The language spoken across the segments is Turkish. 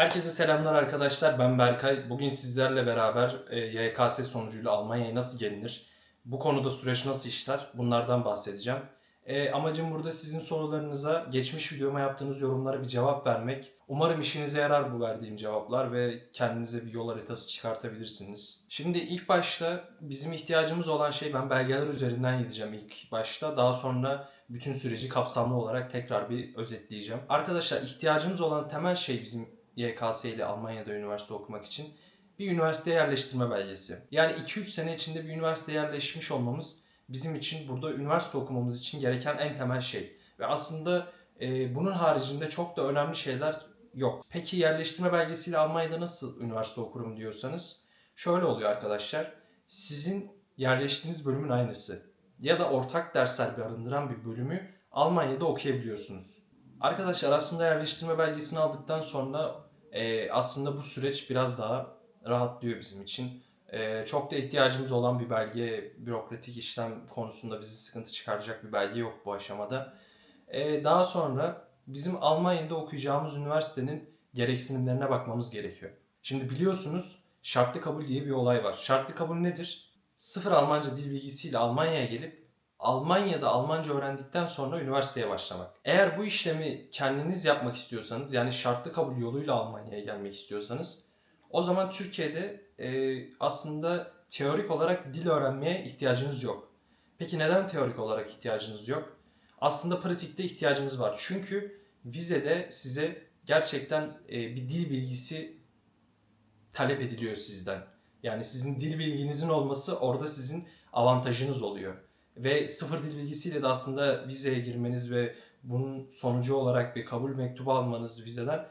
Herkese selamlar arkadaşlar. Ben Berkay. Bugün sizlerle beraber e, YKS sonucuyla Almanya'ya nasıl gelinir? Bu konuda süreç nasıl işler? Bunlardan bahsedeceğim. E, amacım burada sizin sorularınıza, geçmiş videoma yaptığınız yorumlara bir cevap vermek. Umarım işinize yarar bu verdiğim cevaplar ve kendinize bir yol haritası çıkartabilirsiniz. Şimdi ilk başta bizim ihtiyacımız olan şey ben belgeler üzerinden gideceğim ilk başta. Daha sonra bütün süreci kapsamlı olarak tekrar bir özetleyeceğim. Arkadaşlar ihtiyacımız olan temel şey bizim YKS ile Almanya'da üniversite okumak için bir üniversiteye yerleştirme belgesi. Yani 2-3 sene içinde bir üniversiteye yerleşmiş olmamız bizim için burada üniversite okumamız için gereken en temel şey. Ve aslında e, bunun haricinde çok da önemli şeyler yok. Peki yerleştirme belgesiyle Almanya'da nasıl üniversite okurum diyorsanız şöyle oluyor arkadaşlar. Sizin yerleştiğiniz bölümün aynısı ya da ortak dersler barındıran bir bölümü Almanya'da okuyabiliyorsunuz. Arkadaşlar aslında yerleştirme belgesini aldıktan sonra e, aslında bu süreç biraz daha rahatlıyor bizim için. E, çok da ihtiyacımız olan bir belge, bürokratik işlem konusunda bizi sıkıntı çıkaracak bir belge yok bu aşamada. E, daha sonra bizim Almanya'da okuyacağımız üniversitenin gereksinimlerine bakmamız gerekiyor. Şimdi biliyorsunuz şartlı kabul diye bir olay var. Şartlı kabul nedir? Sıfır Almanca dil bilgisiyle Almanya'ya gelip Almanya'da Almanca öğrendikten sonra üniversiteye başlamak. Eğer bu işlemi kendiniz yapmak istiyorsanız yani şartlı kabul yoluyla Almanya'ya gelmek istiyorsanız o zaman Türkiye'de e, aslında teorik olarak dil öğrenmeye ihtiyacınız yok. Peki neden teorik olarak ihtiyacınız yok? Aslında pratikte ihtiyacınız var. Çünkü vizede size gerçekten e, bir dil bilgisi talep ediliyor sizden. Yani sizin dil bilginizin olması orada sizin avantajınız oluyor. Ve sıfır dil bilgisiyle de aslında vizeye girmeniz ve bunun sonucu olarak bir kabul mektubu almanız vizeden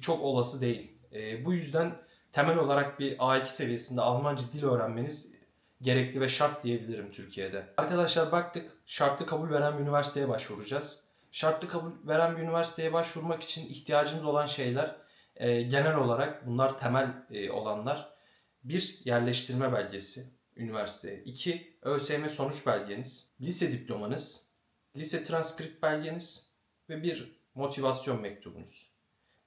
çok olası değil. E, bu yüzden temel olarak bir A2 seviyesinde Almanca dil öğrenmeniz gerekli ve şart diyebilirim Türkiye'de. Arkadaşlar baktık şartlı kabul veren bir üniversiteye başvuracağız. Şartlı kabul veren bir üniversiteye başvurmak için ihtiyacımız olan şeyler e, genel olarak bunlar temel e, olanlar. Bir yerleştirme belgesi üniversiteye. İki ÖSYM sonuç belgeniz, lise diplomanız, lise transkript belgeniz ve bir motivasyon mektubunuz.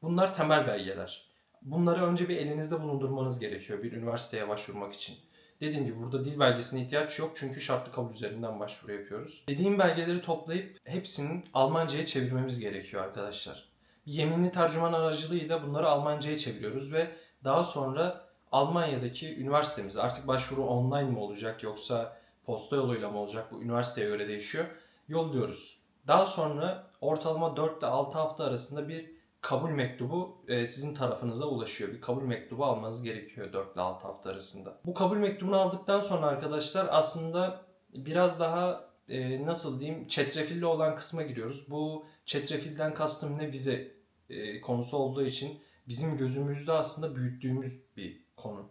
Bunlar temel belgeler. Bunları önce bir elinizde bulundurmanız gerekiyor bir üniversiteye başvurmak için. Dediğim gibi burada dil belgesine ihtiyaç yok çünkü şartlı kabul üzerinden başvuru yapıyoruz. Dediğim belgeleri toplayıp hepsinin Almanca'ya çevirmemiz gerekiyor arkadaşlar. Yeminli tercüman aracılığıyla bunları Almanca'ya çeviriyoruz ve daha sonra Almanya'daki üniversitemize artık başvuru online mi olacak yoksa posta yoluyla mı olacak bu üniversiteye göre değişiyor. Yolluyoruz. Daha sonra ortalama 4 ile 6 hafta arasında bir kabul mektubu e, sizin tarafınıza ulaşıyor. Bir kabul mektubu almanız gerekiyor 4 ile 6 hafta arasında. Bu kabul mektubunu aldıktan sonra arkadaşlar aslında biraz daha e, nasıl diyeyim çetrefilli olan kısma giriyoruz. Bu çetrefilden kastım ne vize e, konusu olduğu için bizim gözümüzde aslında büyüttüğümüz bir konu.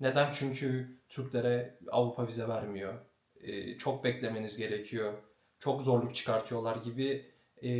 Neden? Çünkü Türklere Avrupa vize vermiyor. Ee, çok beklemeniz gerekiyor. Çok zorluk çıkartıyorlar gibi e,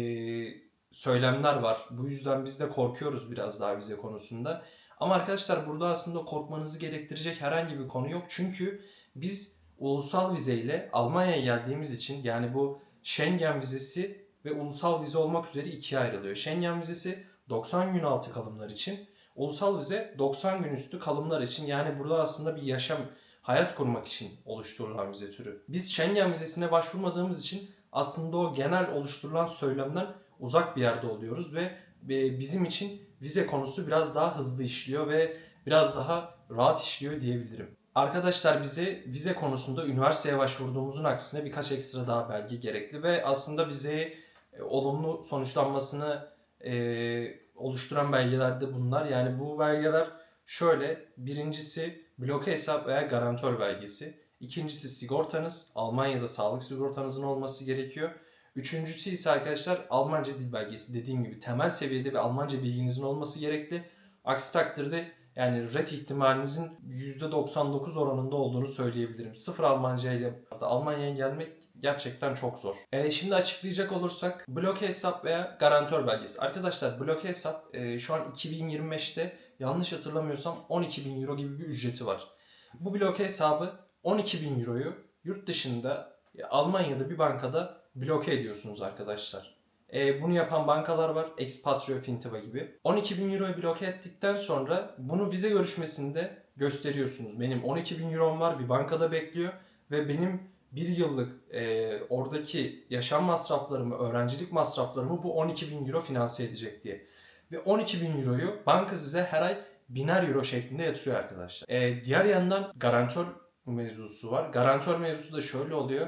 söylemler var. Bu yüzden biz de korkuyoruz biraz daha vize konusunda. Ama arkadaşlar burada aslında korkmanızı gerektirecek herhangi bir konu yok. Çünkü biz ulusal vizeyle Almanya'ya geldiğimiz için yani bu Schengen vizesi ve ulusal vize olmak üzere ikiye ayrılıyor. Schengen vizesi 90 gün altı kalımlar için Ulusal vize 90 gün üstü kalımlar için yani burada aslında bir yaşam, hayat kurmak için oluşturulan vize türü. Biz Schengen vizesine başvurmadığımız için aslında o genel oluşturulan söylemden uzak bir yerde oluyoruz ve e, bizim için vize konusu biraz daha hızlı işliyor ve biraz daha rahat işliyor diyebilirim. Arkadaşlar bize vize konusunda üniversiteye başvurduğumuzun aksine birkaç ekstra daha belge gerekli ve aslında bize e, olumlu sonuçlanmasını e, oluşturan belgeler de bunlar. Yani bu belgeler şöyle. Birincisi bloke hesap veya garantör belgesi. İkincisi sigortanız. Almanya'da sağlık sigortanızın olması gerekiyor. Üçüncüsü ise arkadaşlar Almanca dil belgesi. Dediğim gibi temel seviyede bir Almanca bilginizin olması gerekli. Aksi takdirde yani red ihtimalinizin %99 oranında olduğunu söyleyebilirim. Sıfır Almanca ile Almanya'ya gelmek gerçekten çok zor. E, şimdi açıklayacak olursak bloke hesap veya garantör belgesi. Arkadaşlar bloke hesap e, şu an 2025'te yanlış hatırlamıyorsam 12 bin euro gibi bir ücreti var. Bu bloke hesabı 12 bin euroyu yurt dışında Almanya'da bir bankada bloke ediyorsunuz arkadaşlar. E, bunu yapan bankalar var. Expatrio, Fintiva gibi. 12 bin euroyu bloke ettikten sonra bunu vize görüşmesinde gösteriyorsunuz. Benim 12 bin eurom var bir bankada bekliyor ve benim bir yıllık e, oradaki yaşam masraflarımı, öğrencilik masraflarımı bu 12 bin euro finanse edecek diye. Ve 12 bin euroyu banka size her ay biner euro şeklinde yatırıyor arkadaşlar. E, diğer yandan garantör mevzusu var. Garantör mevzusu da şöyle oluyor.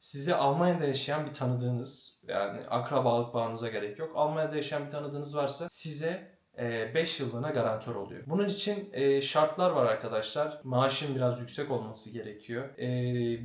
Size Almanya'da yaşayan bir tanıdığınız yani akrabalık bağınıza gerek yok. Almanya'da yaşayan bir tanıdığınız varsa size 5 yıllığına garantör oluyor. Bunun için e, şartlar var arkadaşlar. Maaşın biraz yüksek olması gerekiyor. E,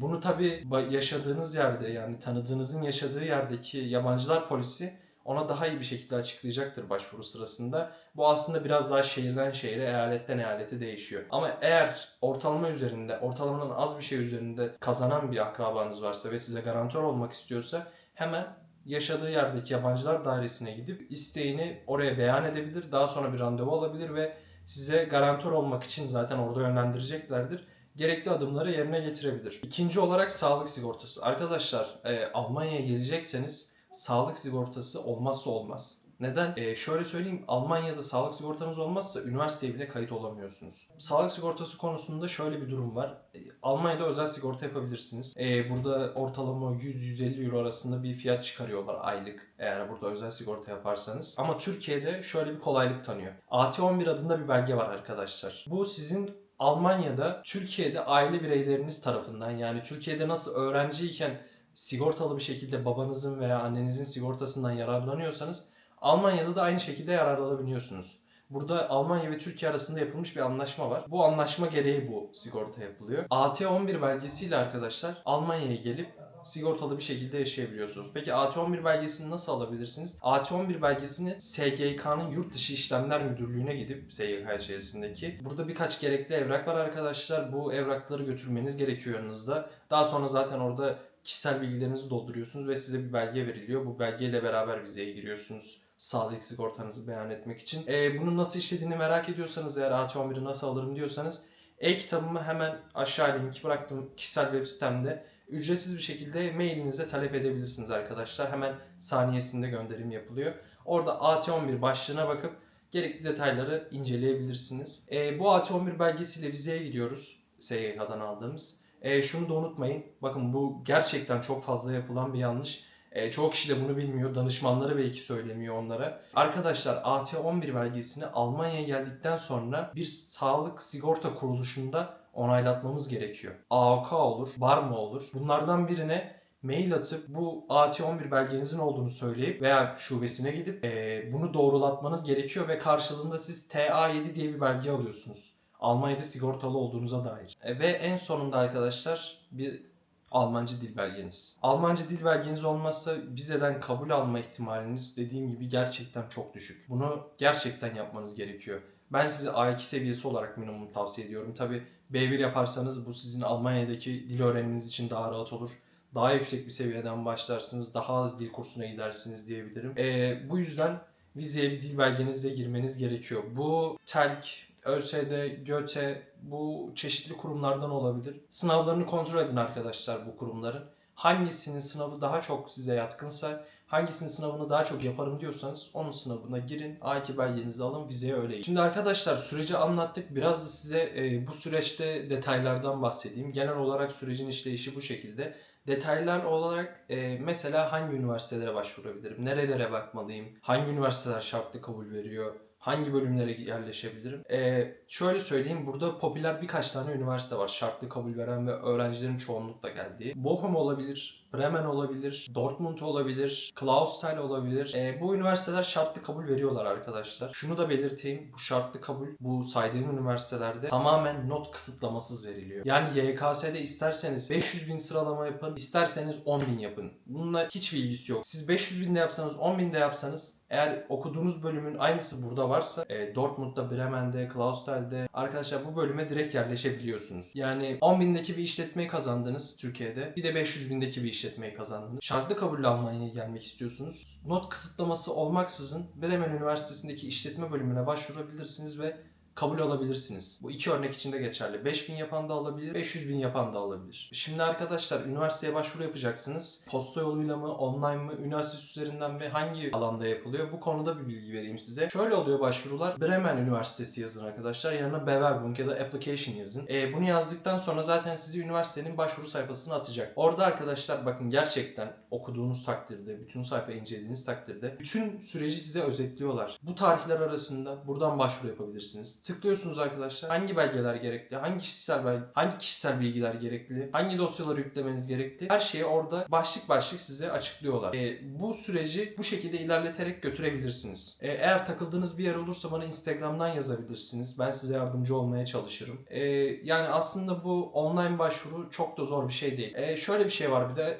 bunu tabi yaşadığınız yerde yani tanıdığınızın yaşadığı yerdeki yabancılar polisi ona daha iyi bir şekilde açıklayacaktır başvuru sırasında. Bu aslında biraz daha şehirden şehire, eyaletten eyalete değişiyor. Ama eğer ortalama üzerinde, ortalamanın az bir şey üzerinde kazanan bir akrabanız varsa ve size garantör olmak istiyorsa hemen yaşadığı yerdeki yabancılar dairesine gidip isteğini oraya beyan edebilir. Daha sonra bir randevu alabilir ve size garantör olmak için zaten orada yönlendireceklerdir. Gerekli adımları yerine getirebilir. İkinci olarak sağlık sigortası. Arkadaşlar e, Almanya'ya gelecekseniz sağlık sigortası olmazsa olmaz. Neden? Ee, şöyle söyleyeyim Almanya'da sağlık sigortanız olmazsa üniversiteye bile kayıt olamıyorsunuz. Sağlık sigortası konusunda şöyle bir durum var. Ee, Almanya'da özel sigorta yapabilirsiniz. Ee, burada ortalama 100-150 euro arasında bir fiyat çıkarıyorlar aylık eğer burada özel sigorta yaparsanız. Ama Türkiye'de şöyle bir kolaylık tanıyor. AT11 adında bir belge var arkadaşlar. Bu sizin Almanya'da Türkiye'de aile bireyleriniz tarafından yani Türkiye'de nasıl öğrenciyken sigortalı bir şekilde babanızın veya annenizin sigortasından yararlanıyorsanız Almanya'da da aynı şekilde yararlanabiliyorsunuz. Burada Almanya ve Türkiye arasında yapılmış bir anlaşma var. Bu anlaşma gereği bu sigorta yapılıyor. AT11 belgesiyle arkadaşlar Almanya'ya gelip sigortalı bir şekilde yaşayabiliyorsunuz. Peki AT11 belgesini nasıl alabilirsiniz? AT11 belgesini SGK'nın yurt dışı işlemler müdürlüğüne gidip SGK içerisindeki burada birkaç gerekli evrak var arkadaşlar. Bu evrakları götürmeniz gerekiyor yanınızda. Daha sonra zaten orada kişisel bilgilerinizi dolduruyorsunuz ve size bir belge veriliyor. Bu belgeyle beraber vizeye giriyorsunuz sağlık sigortanızı beyan etmek için. E, bunun nasıl işlediğini merak ediyorsanız eğer AT11'i nasıl alırım diyorsanız e-kitabımı hemen aşağı link bıraktım kişisel web sitemde. Ücretsiz bir şekilde mailinize talep edebilirsiniz arkadaşlar. Hemen saniyesinde gönderim yapılıyor. Orada AT11 başlığına bakıp gerekli detayları inceleyebilirsiniz. E, bu AT11 belgesiyle vizeye gidiyoruz. SGK'dan aldığımız. E, şunu da unutmayın. Bakın bu gerçekten çok fazla yapılan bir yanlış. E, çoğu kişi de bunu bilmiyor. Danışmanları belki söylemiyor onlara. Arkadaşlar AT11 belgesini Almanya'ya geldikten sonra bir sağlık sigorta kuruluşunda onaylatmamız gerekiyor. AOK olur, BARMA olur. Bunlardan birine mail atıp bu AT11 belgenizin olduğunu söyleyip veya şubesine gidip e, bunu doğrulatmanız gerekiyor ve karşılığında siz TA7 diye bir belge alıyorsunuz. Almanya'da sigortalı olduğunuza dair. E, ve en sonunda arkadaşlar bir Almanca dil belgeniz. Almanca dil belgeniz olmazsa vizeden kabul alma ihtimaliniz dediğim gibi gerçekten çok düşük. Bunu gerçekten yapmanız gerekiyor. Ben size A2 seviyesi olarak minimum tavsiye ediyorum. Tabi B1 yaparsanız bu sizin Almanya'daki dil öğrenmeniz için daha rahat olur. Daha yüksek bir seviyeden başlarsınız, daha az dil kursuna gidersiniz diyebilirim. Ee, bu yüzden vizeye bir dil belgenizle girmeniz gerekiyor. Bu TELK, ÖSD, GÖTE bu çeşitli kurumlardan olabilir. Sınavlarını kontrol edin arkadaşlar bu kurumların. Hangisinin sınavı daha çok size yatkınsa, hangisinin sınavını daha çok yaparım diyorsanız onun sınavına girin. A2 belgenizi alın, vizeye öyle. Şimdi arkadaşlar süreci anlattık. Biraz da size e, bu süreçte detaylardan bahsedeyim. Genel olarak sürecin işleyişi bu şekilde. Detaylar olarak e, mesela hangi üniversitelere başvurabilirim, nerelere bakmalıyım, hangi üniversiteler şartlı kabul veriyor, hangi bölümlere yerleşebilirim? Ee, şöyle söyleyeyim burada popüler birkaç tane üniversite var şartlı kabul veren ve öğrencilerin çoğunlukla geldiği. Bochum olabilir, Bremen olabilir, Dortmund olabilir, Clausthal olabilir. Ee, bu üniversiteler şartlı kabul veriyorlar arkadaşlar. Şunu da belirteyim bu şartlı kabul bu saydığım üniversitelerde tamamen not kısıtlamasız veriliyor. Yani YKS'de isterseniz 500 bin sıralama yapın, isterseniz 10 bin yapın. Bununla hiçbir ilgisi yok. Siz 500 binde yapsanız 10 binde yapsanız eğer okuduğunuz bölümün aynısı burada varsa e, Dortmund'da, Bremen'de, Clausthal'de arkadaşlar bu bölüme direkt yerleşebiliyorsunuz. Yani 10 bindeki bir işletmeyi kazandınız Türkiye'de. Bir de 500 bindeki bir işletmeyi kazandınız. Şartlı kabulle Almanya'ya gelmek istiyorsunuz. Not kısıtlaması olmaksızın Bremen Üniversitesi'ndeki işletme bölümüne başvurabilirsiniz ve kabul alabilirsiniz. Bu iki örnek için de geçerli. 5000 yapan da alabilir, 500 bin yapan da alabilir. Şimdi arkadaşlar üniversiteye başvuru yapacaksınız. Posta yoluyla mı, online mı, üniversite üzerinden mi, hangi alanda yapılıyor? Bu konuda bir bilgi vereyim size. Şöyle oluyor başvurular. Bremen Üniversitesi yazın arkadaşlar. Yanına Bewerbung ya da Application yazın. E, bunu yazdıktan sonra zaten sizi üniversitenin başvuru sayfasına atacak. Orada arkadaşlar bakın gerçekten okuduğunuz takdirde, bütün sayfa incelediğiniz takdirde bütün süreci size özetliyorlar. Bu tarihler arasında buradan başvuru yapabilirsiniz. Tıklıyorsunuz arkadaşlar. Hangi belgeler gerekli? Hangi kişisel belge, hangi kişisel bilgiler gerekli? Hangi dosyaları yüklemeniz gerekli? Her şeyi orada başlık başlık size açıklıyorlar. E, bu süreci bu şekilde ilerleterek götürebilirsiniz. E, eğer takıldığınız bir yer olursa bana Instagram'dan yazabilirsiniz. Ben size yardımcı olmaya çalışırım. E, yani aslında bu online başvuru çok da zor bir şey değil. E, şöyle bir şey var bir de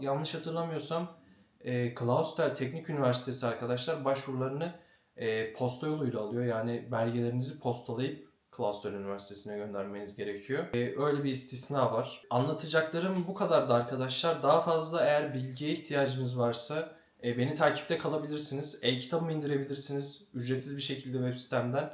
yanlış hatırlamıyorsam e, Clausthal Teknik Üniversitesi arkadaşlar başvurularını e, posta yoluyla alıyor. Yani belgelerinizi postalayıp Clausthal Üniversitesi'ne göndermeniz gerekiyor. E, öyle bir istisna var. Anlatacaklarım bu kadardı arkadaşlar. Daha fazla eğer bilgiye ihtiyacınız varsa e, beni takipte kalabilirsiniz. E-kitabımı indirebilirsiniz. Ücretsiz bir şekilde web sitemden.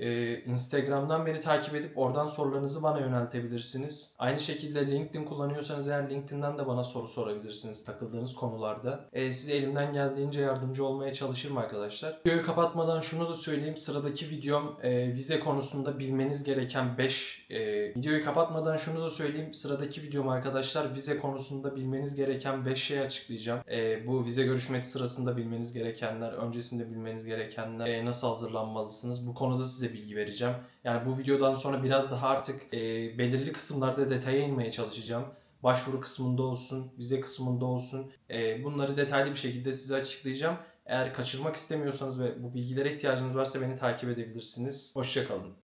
E, Instagram'dan beni takip edip oradan sorularınızı bana yöneltebilirsiniz. Aynı şekilde LinkedIn kullanıyorsanız eğer LinkedIn'den de bana soru sorabilirsiniz takıldığınız konularda. E, size elimden geldiğince yardımcı olmaya çalışırım arkadaşlar. Videoyu kapatmadan şunu da söyleyeyim. Sıradaki videom e, vize konusunda bilmeniz gereken 5 e, videoyu kapatmadan şunu da söyleyeyim. Sıradaki videom arkadaşlar vize konusunda bilmeniz gereken 5 şey açıklayacağım. E, bu vize görüşmesi sırasında bilmeniz gerekenler, öncesinde bilmeniz gerekenler, e, nasıl hazırlanmalısınız. Bu konuda bilgi vereceğim. Yani bu videodan sonra biraz daha artık e, belirli kısımlarda detaya inmeye çalışacağım. Başvuru kısmında olsun, vize kısmında olsun. E, bunları detaylı bir şekilde size açıklayacağım. Eğer kaçırmak istemiyorsanız ve bu bilgilere ihtiyacınız varsa beni takip edebilirsiniz. Hoşçakalın.